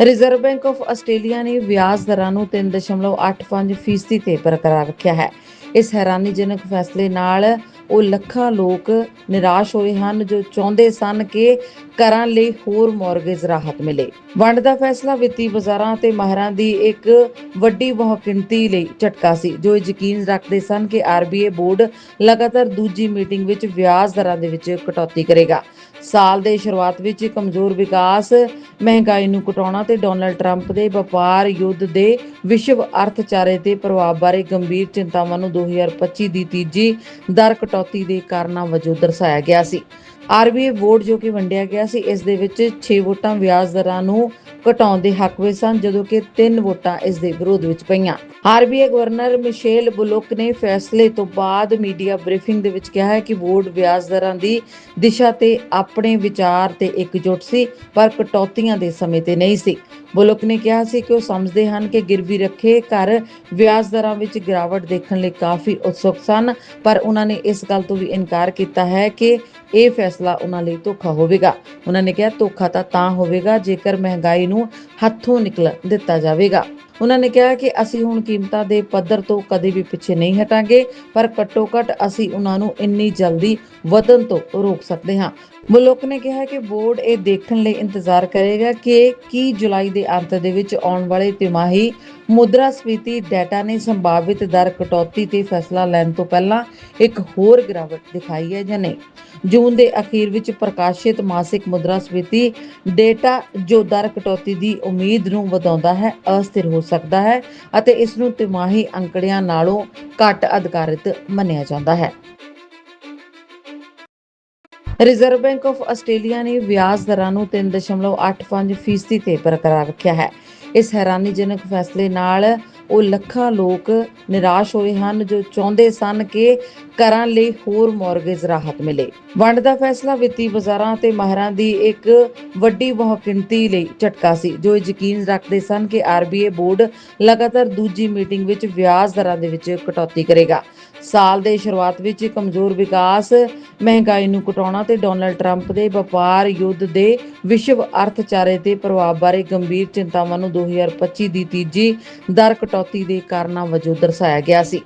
Reserve bank of Australia ਨੇ ਵਿਆਜ ਦਰਾਂ ਨੂੰ 3.85% ਤੇ ਬਰਕਰਾਰ ਰੱਖਿਆ ਹੈ। ਇਸ ਹੈਰਾਨੀਜਨਕ ਫੈਸਲੇ ਨਾਲ ਉਹ ਲੱਖਾਂ ਲੋਕ ਨਿਰਾਸ਼ ਹੋਏ ਹਨ, ਜੋ ਚਾਹੁੰਦੇ ਸਨ ਕਿ ਘਰਾਂ ਲਈ ਹੋਰ ਮੌਰਗੇਜ ਰਾਹਤ ਮਿਲੇ। ਵੰਡ ਦਾ ਫੈਸਲਾ ਵਿੱਤੀ ਬਾਜ਼ਾਰਾਂ ਤੇ ਮਾਹਿਰਾਂ ਦੀ ਇੱਕ ਵੱਡੀ ਬਹੁਗਿਣਤੀ ਲਈ ਝਟਕਾ ਸੀ, ਜੋ ਯਕੀਨ ਰੱਖਦੇ ਸਨ ਕਿ RBA ਬੋਰਡ ਲਗਾਤਾਰ ਦੂਜੀ ਮੀਟਿੰਗ ਵਿੱਚ ਵਿਆਜ ਦਰਾਂ ਦੇ ਵਿੱਚ ਕਟੌਤੀ ਕਰੇਗਾ। ਸਾਲ ਦੇ ਸ਼ੁਰੂਆਤ ਵਿੱਚ ਕਮਜ਼ੋਰ ਵਿਕਾਸ, ਮਹਿੰਗਾਈ ਨੂੰ ਘਟਾਉਣਾ ਤੇ ਡੋਨਲਡ ਟਰੰਪ ਦੇ ਵਪਾਰ ਯੁੱਧ ਦੇ ਵਿਸ਼ਵ ਅਰਥਚਾਰੇ ਤੇ ਪ੍ਰਭਾਵ ਬਾਰੇ ਗੰਭੀਰ ਚਿੰਤਾਵਾਂ ਨੂੰ 2025 ਦੀ ਤੀਜੀ ਦਰ ਕਟੌਤੀ ਦੇ ਕਾਰਨਾਂ ਵਜੋਂ ਦਰਸਾਇਆ ਗਿਆ ਸੀ। ਆਰਬੀਆਈ ਬੋਰਡ ਜੋ ਕਿ ਵੰਡਿਆ ਗਿਆ ਸੀ, ਇਸ ਦੇ ਵਿੱਚ 6 ਵੋਟਾਂ ਵਿਆਜ ਦਰਾਂ ਨੂੰ ਘਟਾਉਣ ਦੇ ਹੱਕ ਵਿੱਚ ਸਨ, ਜਦੋਂ ਕਿ 3 ਵੋਟਾਂ ਇਸ ਦੇ ਵਿਰੋਧ ਵਿੱਚ ਪਈਆਂ। ਆਰਬੀਆਈ ਗਵਰਨਰ ਮਿਸ਼ੇਲ ਬੁਲੋਕ ਨੇ ਫੈਸਲੇ ਤੋਂ ਬਾਅਦ ਮੀਡੀਆ ਬਰੀਫਿੰਗ ਦੇ ਵਿੱਚ ਕਿਹਾ ਹੈ ਕਿ ਬੋਰਡ ਵਿਆਜ ਦਰਾਂ ਦੀ ਦਿਸ਼ਾ ਤੇ ਆਪਣੇ ਵਿਚਾਰ ਤੇ ਇਕਜੁੱਟ ਸੀ, ਪਰ ਕਟੌਤੀਆਂ ਦੇ ਸਮੇਂ ਤੇ ਨਹੀਂ ਸੀ। ਬੁਲੋਕ ਨੇ ਕਿਹਾ ਸੀ ਕਿ ਉਹ ਸਮਝਦੇ ਹਨ ਕਿ ਗਿਰਵੀ ਰੱਖੇ ਘਰ ਵਿਆਜ ਦਰਾਂ ਵਿੱਚ ਗਿਰਾਵਟ ਦੇਖਣ ਲਈ ਕਾਫੀ ਉਤਸੁਕ ਸਨ, ਪਰ ਉਹਨਾਂ ਨੇ ਇਸ ਗੱਲ ਤੋਂ ਵੀ ਇਨਕਾਰ ਕੀਤਾ ਹੈ ਕਿ ਇਹ ਫੈਸਲਾ ਉਹਨਾਂ ਲਈ ਧੋਖਾ ਹੋਵੇਗਾ। ਉਹਨਾਂ ਨੇ ਕਿਹਾ, ਧੋਖਾ ਤਾਂ ਤਾਂ ਹੋਵੇਗਾ ਜੇਕਰ ਮਹਿੰਗਾਈ ਨੂੰ ਹੱਥੋਂ ਨਿਕਲ ਦਿੱਤਾ ਜਾਵੇਗਾ। ਉਹਨਾਂ ਨੇ ਕਿਹਾ ਕਿ ਅਸੀਂ ਹੁਣ ਕੀਮਤਾਂ ਦੇ ਪੱਧਰ ਤੋਂ ਕਦੇ ਵੀ ਪਿੱਛੇ ਨਹੀਂ ਹਟਾਂਗੇ, ਪਰ ਘੱਟੋ ਘੱਟ ਅਸੀਂ ਉਹਨਾਂ ਨੂੰ ਇੰਨੀ ਜਲਦੀ ਵਧਣ ਤੋਂ ਰੋਕ ਸਕਦੇ ਹਾਂ। ਬਲੋਕ ਨੇ ਕਿਹਾ ਕਿ ਬੋਰਡ ਇਹ ਦੇਖਣ ਲਈ ਇੰਤਜ਼ਾਰ ਕਰੇਗਾ ਕਿ ਕੀ ਜੁਲਾਈ ਦੇ ਅੰਤ ਦੇ ਵਿੱਚ ਆਉਣ ਵਾਲੇ ਤਿਮਾਹੀ ਮੁਦਰਾ ਸਫੀਤੀ ਡਾਟਾ ਨੇ ਸੰਭਾਵਿਤ ਦਰ ਕਟੌਤੀ ਤੇ ਫੈਸਲਾ ਲੈਣ ਤੋਂ ਪਹਿਲਾਂ ਇੱਕ ਹੋਰ ਗਿਰਾਵਟ ਦਿਖਾਈ ਹੈ ਜਾਂ ਨਹੀਂ? ਜੂਨ ਦੇ ਅਖੀਰ ਵਿੱਚ ਪ੍ਰਕਾਸ਼ਿਤ ਮਾਸਿਕ ਮੁਦਰਾ ਸਫੀਤੀ ਡੇਟਾ ਜੋ ਦਰ ਕਟੌਤੀ ਦੀ ਉਮੀਦ ਨੂੰ ਵਧਾਉਂਦਾ ਹੈ, ਅਸਥਿਰ ਹੋ ਸਕਦਾ ਹੈ ਅਤੇ ਇਸ ਨੂੰ ਤਿਮਾਹੀ ਅੰਕੜਿਆਂ ਨਾਲੋਂ ਘੱਟ ਅਧਿਕਾਰਿਤ ਮੰਨਿਆ ਜਾਂਦਾ ਹੈ। ਰਿਜ਼ਰਵ ਬੈਂਕ ਆਫ ਆਸਟ੍ਰੇਲੀਆ ਨੇ ਵਿਆਜ ਦਰਾਂ ਨੂੰ 3.85% ਤੇ ਬਰਕਰਾਰ ਰੱਖਿਆ ਹੈ। ਇਸ ਹੈਰਾਨੀਜਨਕ ਫੈਸਲੇ ਨਾਲ ਉਹ ਲੱਖਾਂ ਲੋਕ ਨਿਰਾਸ਼ ਹੋਏ ਹਨ, ਜੋ ਚਾਹੁੰਦੇ ਸਨ ਕਿ ਘਰਾਂ ਲਈ ਹੋਰ ਮੌਰਗੇਜ ਰਾਹਤ ਮਿਲੇ। ਵੰਡ ਦਾ ਫੈਸਲਾ ਵਿੱਤੀ ਬਾਜ਼ਾਰਾਂ ਤੇ ਮਾਹਿਰਾਂ ਦੀ ਇੱਕ ਵੱਡੀ ਬਹੁਗਿਣਤੀ ਲਈ ਝਟਕਾ ਸੀ, ਜੋ ਯਕੀਨ ਰੱਖਦੇ ਸਨ ਕਿ RBA ਬੋਰਡ ਲਗਾਤਾਰ ਦੂਜੀ ਮੀਟਿੰਗ ਵਿੱਚ ਵਿਆਜ ਦਰਾਂ ਦੇ ਵਿੱਚ ਕਟੌਤੀ ਕਰੇਗਾ। ਸਾਲ ਦੇ ਸ਼ੁਰੂਆਤ ਵਿੱਚ ਕਮਜ਼ੋਰ ਵਿਕਾਸ, ਮਹਿੰਗਾਈ ਨੂੰ ਘਟਾਉਣਾ ਤੇ ਡੋਨਲਡ ਟਰੰਪ ਦੇ ਵਪਾਰ ਯੁੱਧ ਦੇ ਵਿਸ਼ਵ ਅਰਥਚਾਰੇ ਤੇ ਪ੍ਰਭਾਵ ਬਾਰੇ ਗੰਭੀਰ ਚਿੰਤਾਵਾਂ ਨੂੰ 2025 ਦੀ ਤੀਜੀ ਦਰ ਕਟੌਤੀ ਦੇ ਕਾਰਨਾਂ ਵਜੋਂ ਦਰਸਾਇਆ ਗਿਆ ਸੀ।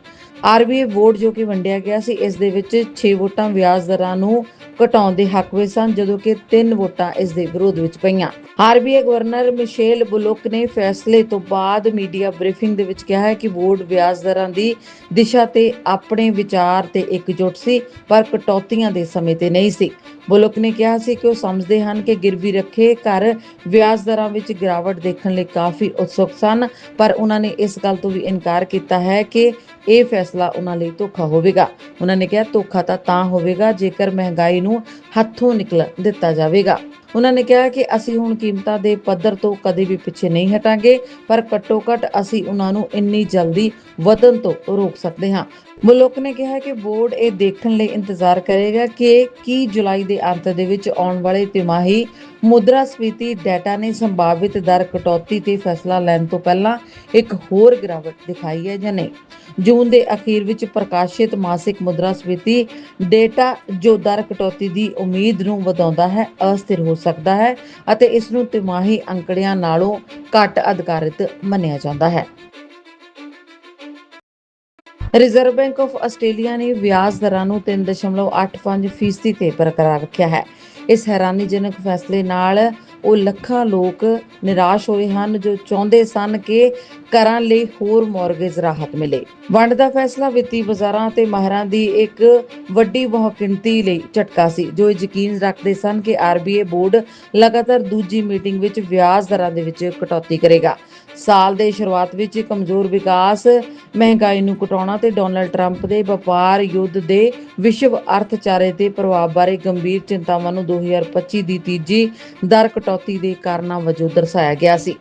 ਆਰਬੀਆਈ ਬੋਰਡ ਜੋ ਕਿ ਵੰਡਿਆ ਗਿਆ ਸੀ, ਇਸ ਦੇ ਵਿੱਚ 6 ਵੋਟਾਂ ਵਿਆਜ ਦਰਾਂ ਨੂੰ ਘਟਾਉਣ ਦੇ ਹੱਕ ਵਿੱਚ ਸਨ, ਜਦੋਂ ਕਿ ਤਿੰਨ ਵੋਟਾਂ ਇਸ ਦੇ ਵਿਰੋਧ ਵਿੱਚ ਪਈਆਂ। ਆਰਬੀਆਈ ਗਵਰਨਰ ਮਿਸ਼ੇਲ ਬੁਲੋਕ ਨੇ ਫੈਸਲੇ ਤੋਂ ਬਾਅਦ ਮੀਡੀਆ ਬਰੀਫਿੰਗ ਦੇ ਵਿੱਚ ਕਿਹਾ ਹੈ ਕਿ ਬੋਰਡ ਵਿਆਜ ਦਰਾਂ ਦੀ ਦਿਸ਼ਾ ਤੇ ਆਪਣੇ ਵਿਚਾਰ ਤੇ ਇਕਜੁੱਟ ਸੀ, ਪਰ ਕਟੌਤੀਆਂ ਦੇ ਸਮੇਂ ਤੇ ਨਹੀਂ ਸੀ। ਬੁਲੋਕ ਨੇ ਕਿਹਾ ਸੀ ਕਿ ਉਹ ਸਮਝਦੇ ਹਨ ਕਿ ਗਿਰਵੀ ਰੱਖੇ ਘਰ ਵਿਆਜ ਦਰਾਂ ਵਿੱਚ ਗਿਰਾਵਟ ਦੇਖਣ ਲਈ ਕਾਫੀ ਉਤਸੁਕ ਸਨ, ਪਰ ਉਹਨਾਂ ਨੇ ਇਸ ਗੱਲ ਤੋਂ ਵੀ ਇਨਕਾਰ ਕੀਤਾ ਹੈ ਕਿ ਇਹ ਫੈਸਲਾ ਉਹਨਾਂ ਲਈ ਧੋਖਾ ਹੋਵੇਗਾ। ਉਹਨਾਂ ਨੇ ਕਿਹਾ, ਧੋਖਾ ਤਾਂ ਤਾਂ ਹੋਵੇਗਾ ਜੇਕਰ ਮਹਿੰਗਾਈ ਨੂੰ ਹੱਥੋਂ ਨਿਕਲ ਦਿੱਤਾ ਜਾਵੇਗਾ। ਉਹਨਾਂ ਨੇ ਕਿਹਾ ਕਿ ਅਸੀਂ ਹੁਣ ਕੀਮਤਾਂ ਦੇ ਪੱਧਰ ਤੋਂ ਕਦੇ ਵੀ ਪਿੱਛੇ ਨਹੀਂ ਹਟਾਂਗੇ, ਪਰ ਘੱਟੋ ਘੱਟ ਅਸੀਂ ਉਹਨਾਂ ਨੂੰ ਇੰਨੀ ਜਲਦੀ ਵਧਣ ਤੋਂ ਰੋਕ ਸਕਦੇ ਹਾਂ। ਬਲੋਕ ਨੇ ਕਿਹਾ ਕਿ ਬੋਰਡ ਇਹ ਦੇਖਣ ਲਈ ਇੰਤਜ਼ਾਰ ਕਰੇਗਾ ਕਿ ਕੀ ਜੁਲਾਈ ਦੇ ਅੰਤ ਦੇ ਵਿੱਚ ਆਉਣ ਵਾਲੇ ਤਿਮਾਹੀ ਮੁਦਰਾ ਡਾਟਾ ਨੇ ਸੰਭਾਵਿਤ ਦਰ ਕਟੌਤੀ ਤੇ ਫੈਸਲਾ ਲੈਣ ਤੋਂ ਪਹਿਲਾਂ ਇੱਕ ਹੋਰ ਗਿਰਾਵਟ ਦਿਖਾਈ ਹੈ ਜਾਂ ਨਹੀਂ? ਜੂਨ ਦੇ ਅਖੀਰ ਵਿੱਚ ਪ੍ਰਕਾਸ਼ਿਤ ਮਾਸਿਕ ਮੁਦਰਾ ਸਫੀਤੀ ਡੇਟਾ ਜੋ ਦਰ ਕਟੌਤੀ ਦੀ ਉਮੀਦ ਨੂੰ ਵਧਾਉਂਦਾ ਹੈ, ਅਸਥਿਰ ਹੋ ਸਕਦਾ ਹੈ ਅਤੇ ਇਸ ਨੂੰ ਤਿਮਾਹੀ ਅੰਕੜਿਆਂ ਨਾਲੋਂ ਘੱਟ ਅਧਿਕਾਰਿਤ ਮੰਨਿਆ ਜਾਂਦਾ ਹੈ। ਰਿਜ਼ਰਵ ਬੈਂਕ ਆਫ ਆਸਟ੍ਰੇਲੀਆ ਨੇ ਵਿਆਜ ਦਰਾਂ ਨੂੰ 3.85% ਫੀਸਦੀ ਤੇ ਬਰਕਰਾਰ ਰੱਖਿਆ ਹੈ। ਇਸ ਹੈਰਾਨੀਜਨਕ ਫੈਸਲੇ ਨਾਲ ਉਹ ਲੱਖਾਂ ਲੋਕ ਨਿਰਾਸ਼ ਹੋਏ ਹਨ ਜੋ ਚਾਹੁੰਦੇ ਸਨ ਕਿ ਘਰਾਂ ਲਈ ਹੋਰ ਮੌਰਗੇਜ ਰਾਹਤ ਮਿਲੇ। ਵੰਡ ਦਾ ਫੈਸਲਾ ਵਿੱਤੀ ਬਾਜ਼ਾਰਾਂ ਤੇ ਮਾਹਿਰਾਂ ਦੀ ਇੱਕ ਵੱਡੀ ਬਹੁਗਿਣਤੀ ਲਈ ਝਟਕਾ ਸੀ, ਜੋ ਯਕੀਨ ਰੱਖਦੇ ਸਨ ਕਿ RBA ਬੋਰਡ ਲਗਾਤਾਰ ਦੂਜੀ ਮੀਟਿੰਗ ਵਿੱਚ ਵਿਆਜ ਦਰਾਂ ਦੇ ਵਿੱਚ ਕਟੌਤੀ ਕਰੇਗਾ। ਸਾਲ ਦੇ ਸ਼ੁਰੂਆਤ ਵਿੱਚ ਕਮਜ਼ੋਰ ਵਿਕਾਸ, ਮਹਿੰਗਾਈ ਨੂੰ ਘਟਾਉਣਾ ਤੇ ਡੋਨਲਡ ਟਰੰਪ ਦੇ ਵਪਾਰ ਯੁੱਧ ਦੇ ਵਿਸ਼ਵ ਅਰਥਚਾਰੇ ਤੇ ਪ੍ਰਭਾਵ ਬਾਰੇ ਗੰਭੀਰ ਚਿੰਤਾਵਾਂ ਨੂੰ 2025 ਦੀ ਤੀਜੀ ਦਰ ਕਟੌਤੀ ਦੇ ਕਾਰਨਾਂ ਵਜੋਂ ਦਰਸਾਇਆ ਗਿਆ ਸੀ।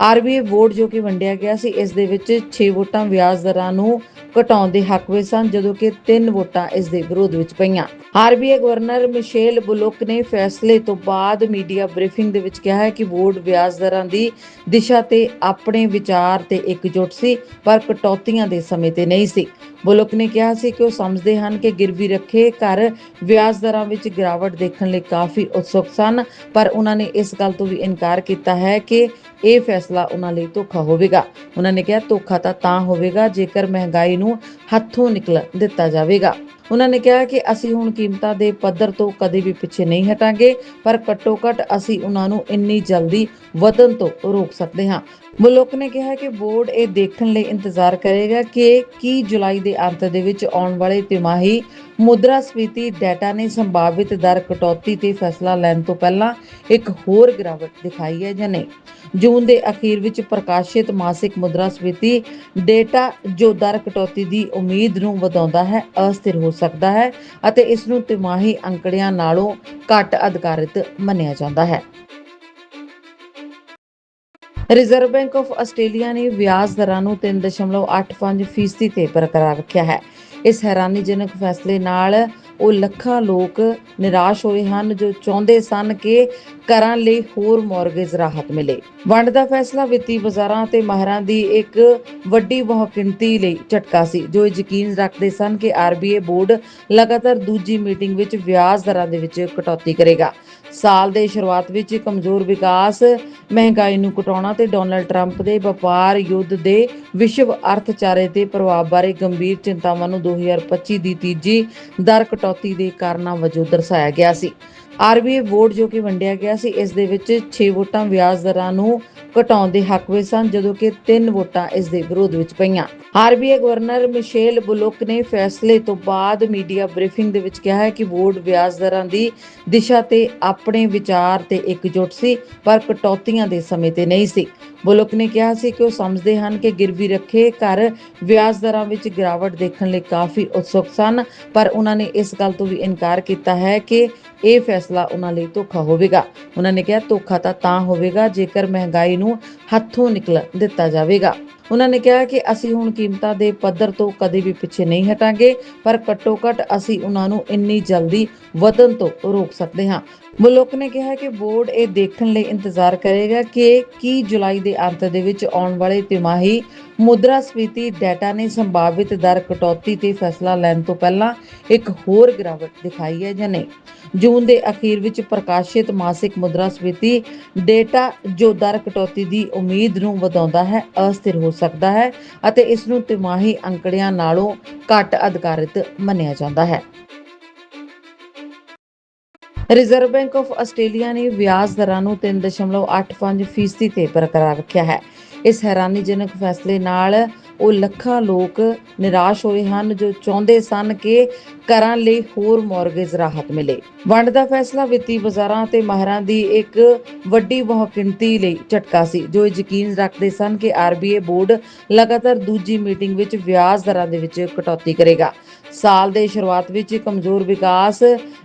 ਆਰਬੀਆਈ ਵੋਟ ਜੋ ਕਿ ਵੰਡਿਆ ਗਿਆ ਸੀ, ਇਸ ਦੇ ਵਿੱਚ 6 ਵੋਟਾਂ ਵਿਆਜ ਦਰਾਂ ਨੂੰ ਘਟਾਉਣ ਦੇ ਹੱਕ ਵਿੱਚ ਸਨ, ਜਦੋਂ ਕਿ ਤਿੰਨ ਵੋਟਾਂ ਇਸ ਦੇ ਵਿਰੋਧ ਵਿੱਚ ਪਈਆਂ। ਆਰਬੀਆਈ ਗਵਰਨਰ ਮਿਸ਼ੇਲ ਬੁਲੋਕ ਨੇ ਫੈਸਲੇ ਤੋਂ ਬਾਅਦ ਮੀਡੀਆ ਬਰੀਫਿੰਗ ਦੇ ਵਿੱਚ ਕਿਹਾ ਹੈ ਕਿ ਬੋਰਡ ਵਿਆਜ ਦਰਾਂ ਦੀ ਦਿਸ਼ਾ ਤੇ ਆਪਣੇ ਵਿਚਾਰ ਤੇ ਇਕਜੁੱਟ ਸੀ, ਪਰ ਕਟੌਤੀਆਂ ਦੇ ਸਮੇਂ ਤੇ ਨਹੀਂ ਸੀ। ਬੁਲੋਕ ਨੇ ਕਿਹਾ ਸੀ ਕਿ ਉਹ ਸਮਝਦੇ ਹਨ ਕਿ ਗਿਰਵੀ ਰੱਖੇ ਘਰ ਵਿਆਜ ਦਰਾਂ ਵਿੱਚ ਗਿਰਾਵਟ ਦੇਖਣ ਲਈ ਕਾਫੀ ਉਤਸੁਕ ਸਨ, ਪਰ ਉਹਨਾਂ ਨੇ ਇਸ ਗੱਲ ਤੋਂ ਵੀ ਇਨਕਾਰ ਕੀਤਾ ਹੈ ਕਿ ਇਹ ਫੈਸਲਾ ਉਹਨਾਂ ਲਈ ਧੋਖਾ ਹੋਵੇਗਾ। ਉਹਨਾਂ ਨੇ ਕਿਹਾ, ਧੋਖਾ ਤਾਂ ਤਾਂ ਹੋਵੇਗਾ ਜੇਕਰ ਮਹਿੰਗਾਈ ਨੂੰ ਹੱਥੋਂ ਨਿਕਲ ਦਿੱਤਾ ਜਾਵੇਗਾ। ਉਹਨਾਂ ਨੇ ਕਿਹਾ ਕਿ ਅਸੀਂ ਹੁਣ ਕੀਮਤਾਂ ਦੇ ਪੱਧਰ ਤੋਂ ਕਦੇ ਵੀ ਪਿੱਛੇ ਨਹੀਂ ਹਟਾਂਗੇ, ਪਰ ਘੱਟੋ ਘੱਟ ਅਸੀਂ ਉਹਨਾਂ ਨੂੰ ਇੰਨੀ ਜਲਦੀ ਵਧਣ ਤੋਂ ਰੋਕ ਸਕਦੇ ਹਾਂ। ਮੁਲਕ ਨੇ ਕਿਹਾ ਕਿ ਬੋਰਡ ਇਹ ਦੇਖਣ ਲਈ ਇੰਤਜ਼ਾਰ ਕਰੇਗਾ ਕਿ ਕੀ ਜੁਲਾਈ ਦੇ ਅੰਤ ਦੇ ਵਿੱਚ ਆਉਣ ਵਾਲੇ ਤਿਮਾਹੀ ਮੁਦਰਾ ਸਫੀਤੀ ਡਾਟਾ ਨੇ ਸੰਭਾਵਿਤ ਦਰ ਕਟੌਤੀ ਤੇ ਫੈਸਲਾ ਲੈਣ ਤੋਂ ਪਹਿਲਾਂ ਇੱਕ ਹੋਰ ਗਿਰਾਵਟ ਦਿਖਾਈ ਹੈ ਜਾਂ ਨਹੀਂ? ਜੂਨ ਦੇ ਅਖੀਰ ਵਿੱਚ ਪ੍ਰਕਾਸ਼ਿਤ ਮਾਸਿਕ ਮੁਦਰਾ ਸਫੀਤੀ ਡੇਟਾ ਜੋ ਦਰ ਕਟੌਤੀ ਦੀ ਉਮੀਦ ਨੂੰ ਵਧਾਉਂਦਾ ਹੈ, ਅਸਥਿਰ ਹੋ ਸਕਦਾ ਹੈ ਅਤੇ ਇਸ ਨੂੰ ਤਿਮਾਹੀ ਅੰਕੜਿਆਂ ਨਾਲੋਂ ਘੱਟ ਅਧਿਕਾਰਿਤ ਮੰਨਿਆ ਜਾਂਦਾ ਹੈ। ਰਿਜ਼ਰਵ ਬੈਂਕ ਆਫ ਆਸਟ੍ਰੇਲੀਆ ਨੇ ਵਿਆਜ ਦਰਾਂ ਨੂੰ 3.85% ਤੇ ਬਰਕਰਾਰ ਰੱਖਿਆ ਹੈ। ਇਸ ਹੈਰਾਨੀਜਨਕ ਫੈਸਲੇ ਨਾਲ ਉਹ ਲੱਖਾਂ ਲੋਕ ਨਿਰਾਸ਼ ਹੋਏ ਹਨ, ਜੋ ਚਾਹੁੰਦੇ ਸਨ ਕਿ ਘਰਾਂ ਲਈ ਹੋਰ ਮੌਰਗੇਜ ਰਾਹਤ ਮਿਲੇ। ਵੰਡ ਦਾ ਫੈਸਲਾ ਵਿੱਤੀ ਬਾਜ਼ਾਰਾਂ ਤੇ ਮਾਹਿਰਾਂ ਦੀ ਇੱਕ ਵੱਡੀ ਬਹੁਗਿਣਤੀ ਲਈ ਝਟਕਾ ਸੀ, ਜੋ ਯਕੀਨ ਰੱਖਦੇ ਸਨ ਕਿ ਆਰਬੀਆਈ ਬੋਰਡ ਲਗਾਤਾਰ ਦੂਜੀ ਮੀਟਿੰਗ ਵਿੱਚ ਵਿਆਜ ਦਰਾਂ ਦੇ ਵਿੱਚ ਕਟੌਤੀ ਕਰੇਗਾ। ਸਾਲ ਦੇ ਸ਼ੁਰੂਆਤ ਵਿੱਚ ਕਮਜ਼ੋਰ ਵਿਕਾਸ, ਮਹਿੰਗਾਈ ਨੂੰ ਘਟਾਉਣਾ ਤੇ ਡੋਨਲਡ ਟਰੰਪ ਦੇ ਵਪਾਰ ਯੁੱਧ ਦੇ ਵਿਸ਼ਵ ਅਰਥਚਾਰੇ ਤੇ ਪ੍ਰਭਾਵ ਬਾਰੇ ਗੰਭੀਰ ਚਿੰਤਾਵਾਂ ਨੂੰ 2025 ਦੀ ਤੀਜੀ ਦਰ ਕਟੌਤੀ ਦੇ ਕਾਰਨਾਂ ਵਜੋਂ ਦਰਸਾਇਆ ਗਿਆ ਸੀ। ਆਰਬੀਆਈ ਬੋਰਡ ਜੋ ਕਿ ਵੰਡਿਆ ਗਿਆ ਸੀ, ਇਸ ਦੇ ਵਿੱਚ 6 ਵੋਟਾਂ ਵਿਆਜ ਦਰਾਂ ਨੂੰ ਘਟਾਉਣ ਦੇ ਹੱਕ ਵਿੱਚ ਸਨ, ਜਦੋਂ ਕਿ ਤਿੰਨ ਵੋਟਾਂ ਇਸ ਦੇ ਵਿਰੋਧ ਵਿੱਚ ਪਈਆਂ। ਆਰਬੀਆਈ ਗਵਰਨਰ ਮਿਸ਼ੇਲ ਬੁਲੋਕ ਨੇ ਫੈਸਲੇ ਤੋਂ ਬਾਅਦ ਮੀਡੀਆ ਬਰੀਫਿੰਗ ਦੇ ਵਿੱਚ ਕਿਹਾ ਹੈ ਕਿ ਬੋਰਡ ਵਿਆਜ ਦਰਾਂ ਦੀ ਦਿਸ਼ਾ ਤੇ ਆਪਣੇ ਵਿਚਾਰ ਤੇ ਇਕਜੁੱਟ ਸੀ, ਪਰ ਕਟੌਤੀਆਂ ਦੇ ਸਮੇਂ ਤੇ ਨਹੀਂ ਸੀ। ਬੁਲੋਕ ਨੇ ਕਿਹਾ ਸੀ ਕਿ ਉਹ ਸਮਝਦੇ ਹਨ ਕਿ ਗਿਰਵੀ ਰੱਖੇ ਘਰ ਵਿਆਜ ਦਰਾਂ ਵਿੱਚ ਗਿਰਾਵਟ ਦੇਖਣ ਲਈ ਕਾਫੀ ਉਤਸੁਕ ਸਨ, ਪਰ ਉਹਨਾਂ ਨੇ ਇਸ ਗੱਲ ਤੋਂ ਵੀ ਇਨਕਾਰ ਕੀਤਾ ਹੈ ਕਿ ਇਹ ਫੈਸਲਾ ਉਹਨਾਂ ਲਈ ਧੋਖਾ ਹੋਵੇਗਾ। ਉਹਨਾਂ ਨੇ ਕਿਹਾ, ਧੋਖਾ ਤਾਂ ਤਾਂ ਹੋਵੇਗਾ ਜੇਕਰ ਮਹਿੰਗਾਈ ਨੂੰ ਹੱਥੋਂ ਨਿਕਲ ਦਿੱਤਾ ਜਾਵੇਗਾ। ਉਹਨਾਂ ਨੇ ਕਿਹਾ ਕਿ ਅਸੀਂ ਹੁਣ ਕੀਮਤਾਂ ਦੇ ਪੱਧਰ ਤੋਂ ਕਦੇ ਵੀ ਪਿੱਛੇ ਨਹੀਂ ਹਟਾਂਗੇ, ਪਰ ਘੱਟੋ ਘੱਟ ਅਸੀਂ ਉਹਨਾਂ ਨੂੰ ਇੰਨੀ ਜਲਦੀ ਵਧਣ ਤੋਂ ਰੋਕ ਸਕਦੇ ਹਾਂ। ਮੁਲਕ ਨੇ ਕਿਹਾ ਕਿ ਬੋਰਡ ਇਹ ਦੇਖਣ ਲਈ ਇੰਤਜ਼ਾਰ ਕਰੇਗਾ ਕਿ ਕੀ ਜੁਲਾਈ ਦੇ ਅੰਤ ਦੇ ਵਿੱਚ ਆਉਣ ਵਾਲੇ ਤਿਮਾਹੀ ਮੁਦਰਾ ਡਾਟਾ ਨੇ ਸੰਭਾਵਿਤ ਦਰ ਕਟੌਤੀ ਤੇ ਫੈਸਲਾ ਲੈਣ ਤੋਂ ਪਹਿਲਾਂ ਇੱਕ ਹੋਰ ਗਿਰਾਵਟ ਦਿਖਾਈ ਹੈ ਜਾਂ ਨਹੀਂ? ਜੂਨ ਦੇ ਅਖੀਰ ਵਿੱਚ ਪ੍ਰਕਾਸ਼ਿਤ ਮਾਸਿਕ ਮੁਦਰਾ ਸਫੀਤੀ ਡੇਟਾ ਜੋ ਦਰ ਕਟੌਤੀ ਦੀ ਉਮੀਦ ਨੂੰ ਵਧਾਉਂਦਾ ਹੈ, ਅਸਥਿਰ ਹੋ ਸਕਦਾ ਹੈ ਅਤੇ ਇਸ ਨੂੰ ਤਿਮਾਹੀ ਅੰਕੜਿਆਂ ਨਾਲੋਂ ਘੱਟ ਅਧਿਕਾਰਿਤ ਮੰਨਿਆ ਜਾਂਦਾ ਹੈ। ਰਿਜ਼ਰਵ ਬੈਂਕ ਆਫ ਆਸਟ੍ਰੇਲੀਆ ਨੇ ਵਿਆਜ ਦਰਾਂ ਨੂੰ 3.85% ਫੀਸਦੀ ਤੇ ਬਰਕਰਾਰ ਰੱਖਿਆ ਹੈ। ਇਸ ਹੈਰਾਨੀਜਨਕ ਫੈਸਲੇ ਨਾਲ ਉਹ ਲੱਖਾਂ ਲੋਕ ਨਿਰਾਸ਼ ਹੋਏ ਹਨ ਜੋ ਚਾਹੁੰਦੇ ਸਨ ਕਿ ਘਰਾਂ ਲਈ ਹੋਰ ਮੌਰਗੇਜ ਰਾਹਤ ਮਿਲੇ। ਵੰਡ ਦਾ ਫੈਸਲਾ ਵਿੱਤੀ ਬਾਜ਼ਾਰਾਂ ਤੇ ਮਾਹਿਰਾਂ ਦੀ ਇੱਕ ਵੱਡੀ ਬਹੁਗਿਣਤੀ ਲਈ ਝਟਕਾ ਸੀ, ਜੋ ਯਕੀਨ ਰੱਖਦੇ ਸਨ ਕਿ ਆਰਬੀਆਈ ਬੋਰਡ ਲਗਾਤਾਰ ਦੂਜੀ ਮੀਟਿੰਗ ਵਿੱਚ ਵਿਆਜ ਦਰਾਂ ਦੇ ਵਿੱਚ ਕਟੌਤੀ ਕਰੇਗਾ। ਸਾਲ ਦੇ ਸ਼ੁਰੂਆਤ ਵਿੱਚ ਕਮਜ਼ੋਰ ਵਿਕਾਸ,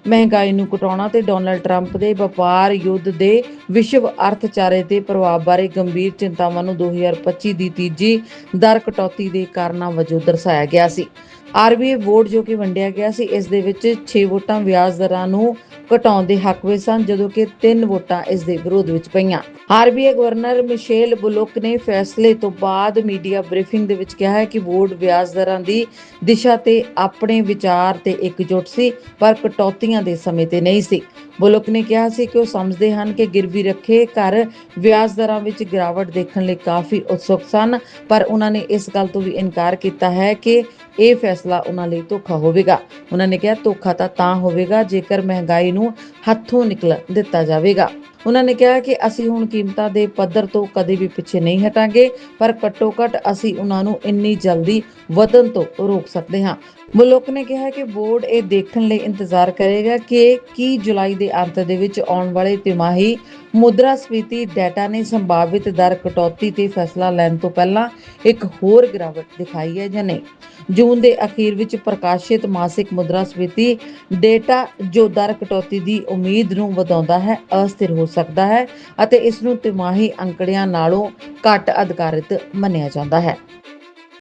ਮਹਿੰਗਾਈ ਨੂੰ ਘਟਾਉਣਾ ਤੇ ਡੋਨਲਡ ਟਰੰਪ ਦੇ ਵਪਾਰ ਯੁੱਧ ਦੇ ਵਿਸ਼ਵ ਅਰਥਚਾਰੇ ਤੇ ਪ੍ਰਭਾਵ ਬਾਰੇ ਗੰਭੀਰ ਚਿੰਤਾਵਾਂ ਨੂੰ 2025 ਦੀ ਤੀਜੀ ਦਰ ਕਟੌਤੀ ਦੇ ਕਾਰਨਾਂ ਵਜੋਂ ਦਰਸਾਇਆ ਗਿਆ ਸੀ। ਆਰਬੀਆਈ ਬੋਰਡ ਜੋ ਕਿ ਵੰਡਿਆ ਗਿਆ ਸੀ, ਇਸ ਦੇ ਵਿੱਚ 6 ਵੋਟਾਂ ਵਿਆਜ ਦਰਾਂ ਨੂੰ ਘਟਾਉਣ ਦੇ ਹੱਕ ਵਿੱਚ ਸਨ, ਜਦੋਂ ਕਿ 3 ਵੋਟਾਂ ਇਸ ਦੇ ਵਿਰੋਧ ਵਿੱਚ ਪਈਆਂ। ਆਰਬੀਆਈ ਗਵਰਨਰ ਮਿਸ਼ੇਲ ਬੁਲੋਕ ਨੇ ਫੈਸਲੇ ਤੋਂ ਬਾਅਦ ਮੀਡੀਆ ਬਰੀਫਿੰਗ ਦੇ ਵਿੱਚ ਕਿਹਾ ਹੈ ਕਿ ਬੋਰਡ ਵਿਆਜ ਦਰਾਂ ਦੀ ਦਿਸ਼ਾ ਤੇ ਆਪਣੇ ਵਿਚਾਰ ਤੇ ਇਕਜੁੱਟ ਸੀ, ਪਰ ਕਟੌਤੀਆਂ ਦੇ ਸਮੇਂ ਤੇ ਨਹੀਂ ਸੀ। ਬੁਲੋਕ ਨੇ ਕਿਹਾ ਸੀ ਕਿ ਉਹ ਸਮਝਦੇ ਹਨ ਕਿ ਗਿਰਵੀ ਰੱਖੇ ਘਰ ਵਿਆਜ ਦਰਾਂ ਵਿੱਚ ਗਿਰਾਵਟ ਦੇਖਣ ਲਈ ਕਾਫੀ ਉਤਸੁਕ ਸਨ, ਪਰ ਉਹਨਾਂ ਨੇ ਇਸ ਗੱਲ ਤੋਂ ਵੀ ਇਨਕਾਰ ਕੀਤਾ ਹੈ ਕਿ ਇਹ ਫੈਸਲਾ ਉਹਨਾਂ ਲਈ ਧੋਖਾ ਹੋਵੇਗਾ। ਉਹਨਾਂ ਨੇ ਕਿਹਾ, ਧੋਖਾ ਤਾਂ ਤਾਂ ਹੋਵੇਗਾ ਜੇਕਰ ਮਹਿੰਗਾਈ ਨੂੰ ਹੱਥੋਂ ਨਿਕਲ ਦਿੱਤਾ ਜਾਵੇਗਾ। ਉਹਨਾਂ ਨੇ ਕਿਹਾ ਕਿ ਅਸੀਂ ਹੁਣ ਕੀਮਤਾਂ ਦੇ ਪੱਧਰ ਤੋਂ ਕਦੇ ਵੀ ਪਿੱਛੇ ਨਹੀਂ ਹਟਾਂਗੇ, ਪਰ ਘੱਟੋ ਘੱਟ ਅਸੀਂ ਉਹਨਾਂ ਨੂੰ ਇੰਨੀ ਜਲਦੀ ਵਧਣ ਤੋਂ ਰੋਕ ਸਕਦੇ ਹਾਂ। ਮੁਲਕ ਨੇ ਕਿਹਾ ਕਿ ਬੋਰਡ ਇਹ ਦੇਖਣ ਲਈ ਇੰਤਜ਼ਾਰ ਕਰੇਗਾ ਕਿ ਕੀ ਜੁਲਾਈ ਦੇ ਅੰਤ ਦੇ ਵਿੱਚ ਆਉਣ ਵਾਲੇ ਤਿਮਾਹੀ ਮੁਦਰਾ ਸਫੀਤੀ ਡਾਟਾ ਨੇ ਸੰਭਾਵਿਤ ਦਰ ਕਟੌਤੀ ਤੇ ਫੈਸਲਾ ਲੈਣ ਤੋਂ ਪਹਿਲਾਂ ਇੱਕ ਹੋਰ ਗਿਰਾਵਟ ਦਿਖਾਈ ਹੈ ਜਾਂ ਨਹੀਂ? ਜੂਨ ਦੇ ਅਖੀਰ ਵਿੱਚ ਪ੍ਰਕਾਸ਼ਿਤ ਮਾਸਿਕ ਮੁਦਰਾ ਸਫੀਤੀ ਡੇਟਾ ਜੋ ਦਰ ਕਟੌਤੀ ਦੀ ਉਮੀਦ ਨੂੰ ਵਧਾਉਂਦਾ ਹੈ, ਅਸਥਿਰ ਹੋ ਸਕਦਾ ਹੈ ਅਤੇ ਇਸ ਨੂੰ ਤਿਮਾਹੀ ਅੰਕੜਿਆਂ ਨਾਲੋਂ ਘੱਟ ਅਧਿਕਾਰਿਤ ਮੰਨਿਆ ਜਾਂਦਾ ਹੈ।